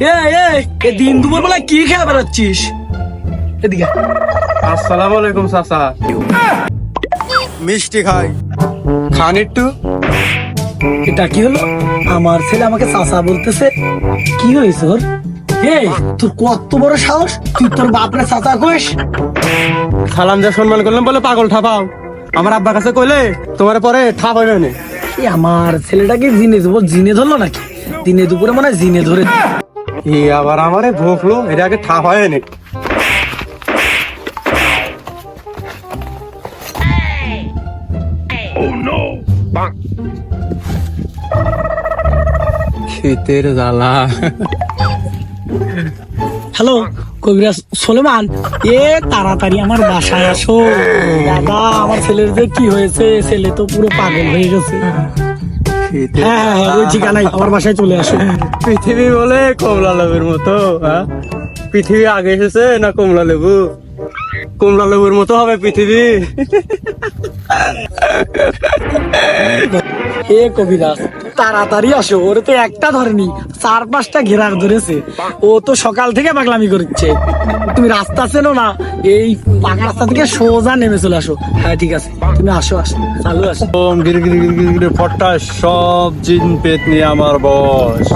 এ দিন দুপুর বেলা কি খেয়ে বেড়াচ্ছিস? এদিকে আসসালামু আলাইকুম চাচা মিষ্টি খাই। খান একটু। এটা কি হলো? আমার ছেলে আমাকে চাচা বলতেছে। কি হয়েছে ওর? এই তোর কত বড় সাহস? তুই তোর বাপরে চাচা কইস? সালাম যা সম্মান করলাম বলে পাগল ঠাপাও। আমার আব্বার কাছে কইলে তোমার পরে ঠাপ হইবে না। আমার ছেলেটাকে জিনে দেবো জিনে ধরলো নাকি? দিনে দুপুরে মনে হয় জিনে ধরে আবার আমারে ভোকলো এটা আগে ঠাপ হয়নি শীতের জ্বালা। হ্যালো কবিরাজ সোলেমান এ তাড়াতাড়ি আমার বাসায় আসো। দাদা আমার ছেলের যে কি হয়েছে ছেলে তো পুরো পাগল হয়ে গেছে। হ্যাঁ হ্যাঁ ওই ঠিকানায় আমার বাসায় চলে আসো। পৃথিবী বলে কমলা লেবুর মতো হ্যাঁ? পৃথিবী আগে এসেছে না কমলা লেবু? কমলা লেবুর মতো হবে পৃথিবী। এ কবিরাজ তাড়াতাড়ি আসো ওর তো একটা ধরেনি চার পাঁচটা ঘেরা ধরেছে। ও তো সকাল থেকে পাগলামি করছে। তুমি রাস্তা চেনো না এই পাকা রাস্তা থেকে সোজা নেমে চলে আসো। হ্যাঁ ঠিক আছে। তুমি আসো আসো। চালু আসো। গিরি গিরি গিরি গিরি গিরি ফট্টা সব জিন পেত নিয়ে আমার বস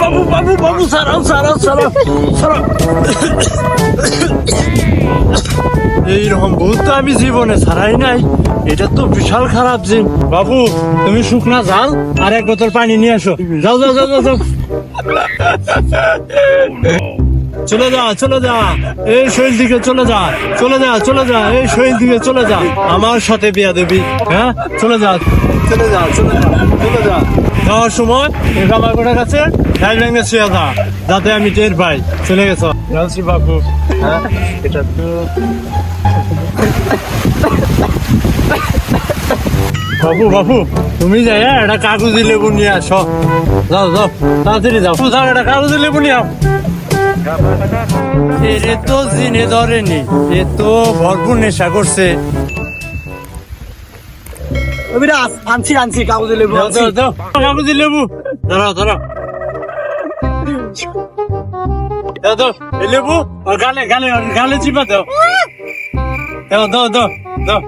বাবু বাবু বাবু সারাও সারাও সারাও সারাও। এইরকম ভূত তো আমি জীবনে ছাড়াই নাই। এটা তো বিশাল খারাপ জিন। বাবু তুমি শুকনা জাল আর এক বোতল পানি নিয়ে আসো। যাও যাও যাও যাও, যাও। চলে যা চলে যা। এই শৈল দিকে চলে যা চলে যা চলে যা এই শৈল দিকে চলে যা। আমার সাথে বিয়া দেবি হ্যাঁ? চলে যা চলে যা চলে যা চলে যা। যাওয়ার সময় কোটার কাছে ডাইল ভেঙে শুয়ে যা যাতে আমি টের পাই। চলে গেছো। যাচ্ছি বাবু হ্যাঁ? এটা তো বাবু বাবু তুমি যাই হ্যাঁ, একটা কাগজি লেবু নিয়ে আসো। যাও যাও তাড়াতাড়ি যাও। যাও একটা কাগজি লেবু নিয়ে এরে তো জিনে ধরেনি এ তো ভরপুর নেশা করছে। কবিরাজ আনছি আনছি কাগজে লেবু কাগজি লেবু। দাও লেবু আর গালে গালে গালে চিপা দাও। দাও দাও দাও দাও।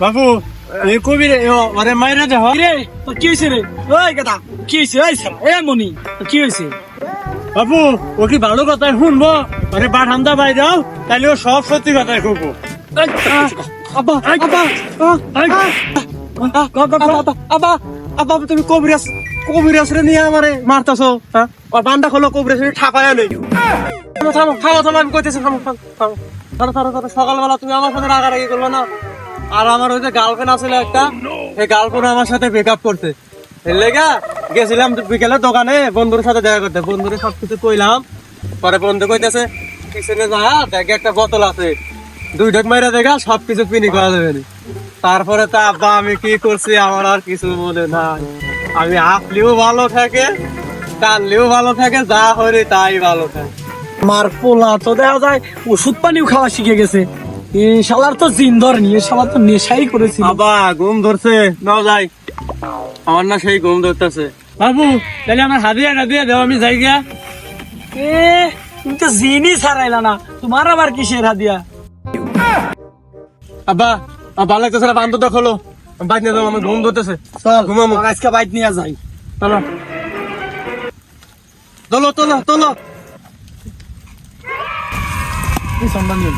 বাবু কবি রে দেহ রে? কি হয়েছে রে? ওই কথা কি হয়েছে এ মনি কি হয়েছে বাবু ও কি ভালো কথাই শুনব? আরে বাঠান্দা বাই দাও তাহলে ও সব সত্যি কথাই শুনব। এই, আহ, আব্বা আব্বা আহ, এই, আহ, আব্বা, আব্বা, আব্বা, আবা আবা তুমি কবিরাজ কবিরাজ রে নিয়ে আমারে মারতাছো হ্যাঁ আর বান্ডা খোলো কবিরাজ রে ঠাপায় নেই থামো থামো থামো থামো আমি কইতেছি থামো থামো থামো। থামো থামো থামো সকালবেলা তুমি আমার সাথে রাগারাগি করবে না। আর আমার ওই যে গার্লফ্রেন্ড আছিল একটা এই গার্লফ্রেন্ড আমার সাথে ব্রেকআপ করতে লেগা, গেছিলাম বিকেলে দোকানে, বন্ধুর সাথে দেখা করতে। বন্ধুরে সব কিছু কইলাম, পরে বন্ধু কইতেছে, পিছনে যা, দেখ একটা বোতল আছে। দুই ঢোক মাইরা দেখা সব কিছু পিনি করা যাবে তারপরে তা, আব্বা, আমি কি করছি আমার আর কিছু মনে নাই। আমি আপলিও ভালো থাকে, কানলিও ভালো থাকে, যা হরে তাই ভালো থাকে। মার পোলা তো দেখা যায়, ওষুধ পানিও খাওয়া শিখে গেছে। শালার তো জিন ধরেনি এ শালা তো নেশাই করেছি। বাবা ঘুম ধরছে, নাও যাই। আমার না সেই ঘুম ধরতেছে। বাবু তাহলে আমার হাদিয়াটা দিয়ে দাও আমি যাই গিয়া। এ তুমি তো জিনই ছাড়াইলা না। তোমার আবার কিসের হাদিয়া আব্বা ভালো লাগতেছে না বান্ধব দেখল বাইক নিয়ে যাও আমার ঘুম ধরতেছে। চল ঘুমামো। আজকে বাইক নিয়ে যাই। চলো। তোলো নিয়ে